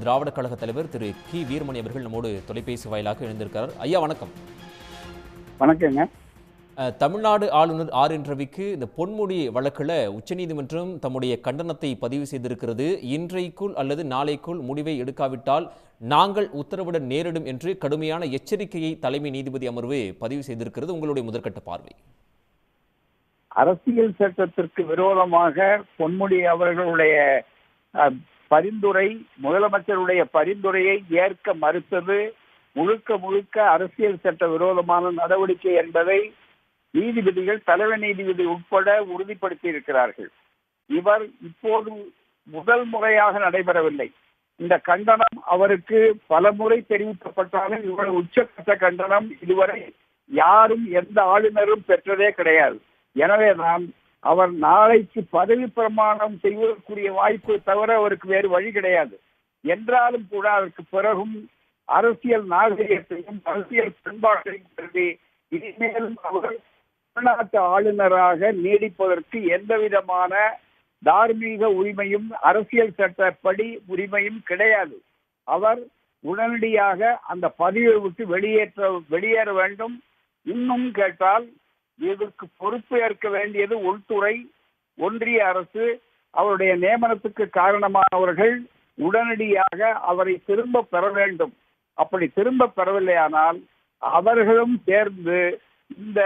திராவிட கழக தலைவர் திரு கி. வீரமணி அவர்கள் நம்மோடு தொலைபேசி வாயிலாக இணைந்திருக்கிறார். ஐயா வணக்கம். வணக்கங்க. தமிழ்நாடு ஆளுநர் ஆர். என். ரவிக்கு இந்த பொன்முடி வழக்கில் உச்சநீதிமன்றம் தம்முடைய கண்டனத்தை பதிவு செய்திருக்கிறது. இன்றைக்குள் அல்லது நாளைக்குள் முடிவை எடுக்காவிட்டால் நாங்கள் உத்தரவிட நேரிடும் என்று கடுமையான எச்சரிக்கையை தலைமை நீதிபதி அமர்வு பதிவு செய்திருக்கிறது. உங்களுடைய முதற்கட்ட பார்வை. அரசியல் சட்டத்திற்கு விரோதமாக பொன்முடி அவர்களுடைய பரிந்துரை முதலமைச்சருடைய பரிந்துரையை ஏற்க மறுத்தது முழுக்க முழுக்க அரசியல் சட்ட விரோதமான நடவடிக்கை என்பதை நீதிபதிகள் தலைமை நீதிபதி உட்பட உறுதிப்படுத்தி இருக்கிறார்கள் இவர் இப்போது முதல் முறையாக நடைபெறவில்லை. இந்த கண்டனம் அவருக்கு பல முறை தெரிவிக்கப்பட்டாலும் இவரது உச்சக்கட்ட கண்டனம் இதுவரை யாரும் எந்த ஆளுநரும் பெற்றதே கிடையாது. எனவேதான் அவர் நாளைக்கு பதவி பிரமாணம் செய்வதற்குரிய வாய்ப்பு தவிர அவருக்கு வேறு வழி கிடையாது. என்றாலும் கூட அதற்கு பிறகும் அரசியல் நாகரிகத்தையும் அரசியல் பண்பாட்டையும் கருதி இனிமேலும் அவர் தமிழ்நாட்டு ஆளுநராக நீடிப்பதற்கு எந்த விதமான தார்மீக உரிமையும் அரசியல் சட்டப்படி உரிமையும் கிடையாது. அவர் உடனடியாக அந்த பதவியை விட்டு வெளியேற்ற வெளியேற வேண்டும். இன்னும் கேட்டால் இதற்கு பொறுப்பு ஏற்க வேண்டியது உள்துறை ஒன்றிய அரசு அவருடைய நியமனத்துக்கு காரணமானவர்கள் உடனடியாக அவரை திரும்ப பெற வேண்டும். அப்படி திரும்ப பெறவில்லையானால் அவர்களும் சேர்ந்து இந்த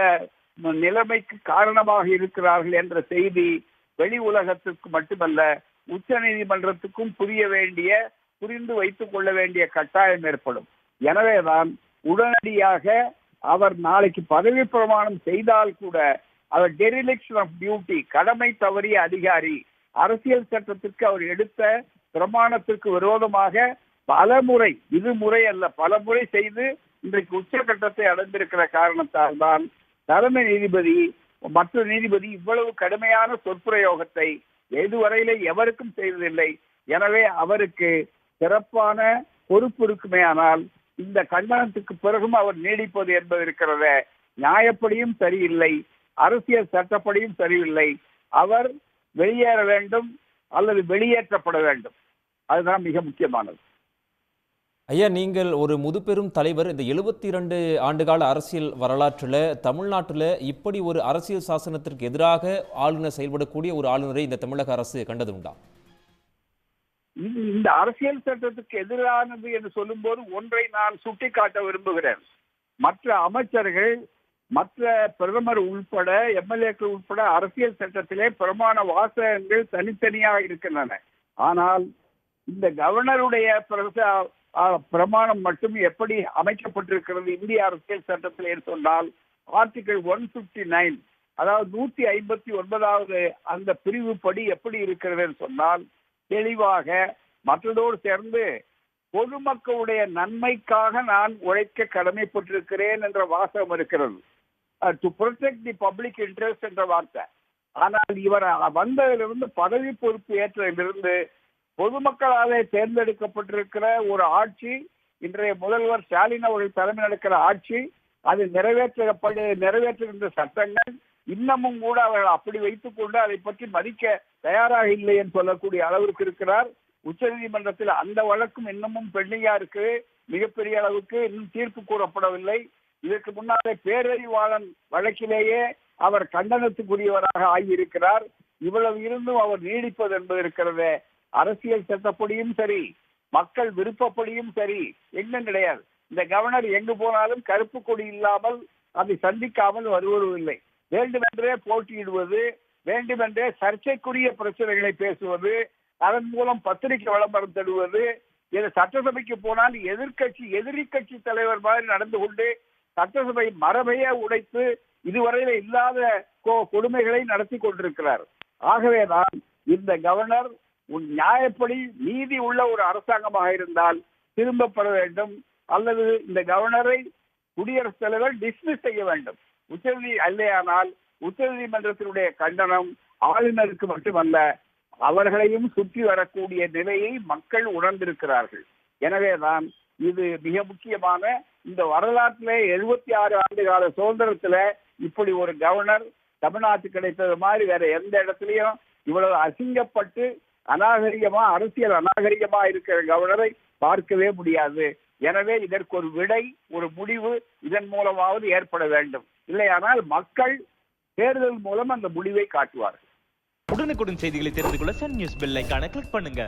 நிலைமைக்கு காரணமாக இருக்கிறார்கள் என்ற செய்தி வெளி உலகத்திற்கு மட்டுமல்ல உச்ச நீதிமன்றத்துக்கும் புரிய வேண்டிய புரிந்து வைத்துக் கொள்ள வேண்டிய கட்டாயம் ஏற்படும். எனவேதான் உடனடியாக அவர் நாளைக்கு பதவி பிரமாணம் செய்தால் கூட அவர் டெரிலிக்ஷன் ஆஃப் டியூட்டி கடமை தவறிய அதிகாரி. அரசியல் சட்டத்திற்கு அவர் எடுத்த பிரமாணத்திற்கு விரோதமாக பல முறை இது முறை அல்ல பல முறை செய்து இன்றைக்கு உச்சகட்டத்தை அடைந்திருக்கிற காரணத்தால் தான் தலைமை நீதிபதி மற்ற நீதிபதி இவ்வளவு கடுமையான சொற்பிரயோகத்தை எதுவரையிலே எவருக்கும் செய்ததில்லை. எனவே அவருக்கு சிறப்பான பொறுப்பு இருக்குமே ஆனால் இந்த கண்டனத்துக்கு பிறகும் அவர் நீடிப்பது என்பது இருக்கிறத. நியாயப்படியும் சரியில்லை. அரசியல் சட்டப்படியும் சரியில்லை. அவர் வெளியேற வேண்டும் அல்லது வெளியேற்றப்பட வேண்டும். அதுதான் மிக முக்கியமானது. ஐயா நீங்கள் ஒரு முதுபெரும் தலைவர். இந்த எழுபத்தி இரண்டு ஆண்டுகால அரசியல் வரலாற்றில் தமிழ்நாட்டில் இப்படி ஒரு அரசியல் சாசனத்திற்கு எதிராக ஆளுநர் செயல்படக்கூடிய ஒரு ஆளுநரை இந்த தமிழக அரசு கண்டது உண்டா இது இந்த அரசியல் சட்டத்துக்கு எதிரானது என்று சொல்லும்போது ஒன்றை நான் சுட்டிக்காட்ட விரும்புகிறேன். மற்ற அமைச்சர்கள் மற்ற பிரதமர் உள்பட எம்எல்ஏக்கள் உட்பட அரசியல் சட்டத்திலே பிரமாண வாசகங்கள் தனித்தனியாக இருக்கின்றன. ஆனால் இந்த கவர்னருடைய பிரமாணம் மட்டும் எப்படி அமைக்கப்பட்டிருக்கிறது இந்திய அரசியல் சட்டத்தில் சொன்னால் ஆர்டிகல் ஒன் பிப்டி நைன் அதாவது நூத்தி ஐம்பத்தி ஒன்பதாவது அந்த பிரிவு படி எப்படி இருக்கிறது என்று சொன்னால் தெளிவாக மற்றதோடு சேர்ந்து பொதுமக்களுடைய நன்மைக்காக நான் உழைக்க கடமைப்பட்டிருக்கிறேன் என்ற வாசகம் இருக்கிறது. To protect the public interest என்ற வார்த்தை. ஆனால் இவர் வந்ததிலிருந்து பதவி பொறுப்பு ஏற்றதிலிருந்து பொதுமக்களாலே தேர்ந்தெடுக்கப்பட்டிருக்கிற ஒரு ஆட்சி இன்றைய முதல்வர் ஸ்டாலின் அவர்கள் தலைமை நடக்கிற ஆட்சி அது நிறைவேற்றப்படு நிறைவேற்றுகின்ற சட்டங்கள் இன்னமும் கூட அவர்கள் அப்படி வைத்துக் கொண்டு அதை பற்றி மதிக்க தயாராக இல்லை என்று சொல்லக்கூடிய அளவிற்கு இருக்கிறார். உச்சநீதிமன்றத்தில் அந்த வழக்கும் இன்னமும் பெண்டிங்கா இருக்கு. மிகப்பெரிய அளவுக்கு இன்னும் தீர்ப்பு கூறப்படவில்லை. இதற்கு முன்னாலே பேரறிவாளன் வழக்கிலேயே அவர் கண்டனத்துக்குரியவராக ஆகியிருக்கிறார். இவ்வளவு இருந்தும் அவர் நீடிப்பது என்பது இருக்கிறது. அரசியல் சட்டப்படியும் சரி மக்கள் விருப்பப்படியும் சரி எங்கும் கிடையாது. இந்த கவர்னர் எங்கு போனாலும் கருப்பு கொடி இல்லாமல் அதை சந்திக்காமல் வருவதில்லை வேண்டுமென்றே போட்டியிடுவது வேண்டுமென்றே சர்ச்சைக்குரிய பிரச்சனைகளை பேசுவது அதன் மூலம் பத்திரிகை விளம்பரம் தருவது இது சட்டசபைக்கு போனால் எதிர்க்கட்சி எதிரி கட்சி தலைவர் மாதிரி நடந்து கொண்டு சட்டசபை மரபையே உடைத்து இதுவரையில இல்லாத கொடுமைகளை நடத்தி கொண்டிருக்கிறார். ஆகவேதான் இந்த கவர்னர் உன் நியாயப்படி நீதி உள்ள ஒரு அரசாங்கமாக இருந்தால் திரும்ப பெற வேண்டும். அல்லது இந்த கவர்னரை குடியரசுத் தலைவர் டிஸ்மிஸ் செய்ய வேண்டும். உச்சநீதி அல்லையானால் உச்சநீதிமன்றத்தினுடைய கண்டனம் ஆளுநருக்கு மட்டுமல்ல அவர்களையும் சுற்றி வரக்கூடிய நிலையை மக்கள் உணர்ந்திருக்கிறார்கள். எனவேதான் இது மிக முக்கியமான இந்த வரலாற்றிலே எழுபத்தி ஆறு ஆண்டு கால சுதந்திரத்துல இப்படி ஒரு கவர்னர் தமிழ்நாட்டுக்கு கிடைத்தது மாதிரி வேற எந்த இடத்துலயும் இவ்வளவு அசிங்கப்பட்டு அநாகரிகமா அரசியல் அநாகரிகமா இருக்கிற கவர்னரை பார்க்கவே முடியாது. எனவே இதற்கு ஒரு விடை ஒரு முடிவு இதன் மூலமாவது ஏற்பட வேண்டும். இல்லையானால் மக்கள் தேர்தல் மூலம் அந்த முடிவை காட்டுவார்கள். உடனுக்குடன் செய்திகளை தெரிந்து கொள்ள சன் நியூஸ் பெல் ஐகானை கிளிக் பண்ணுங்க.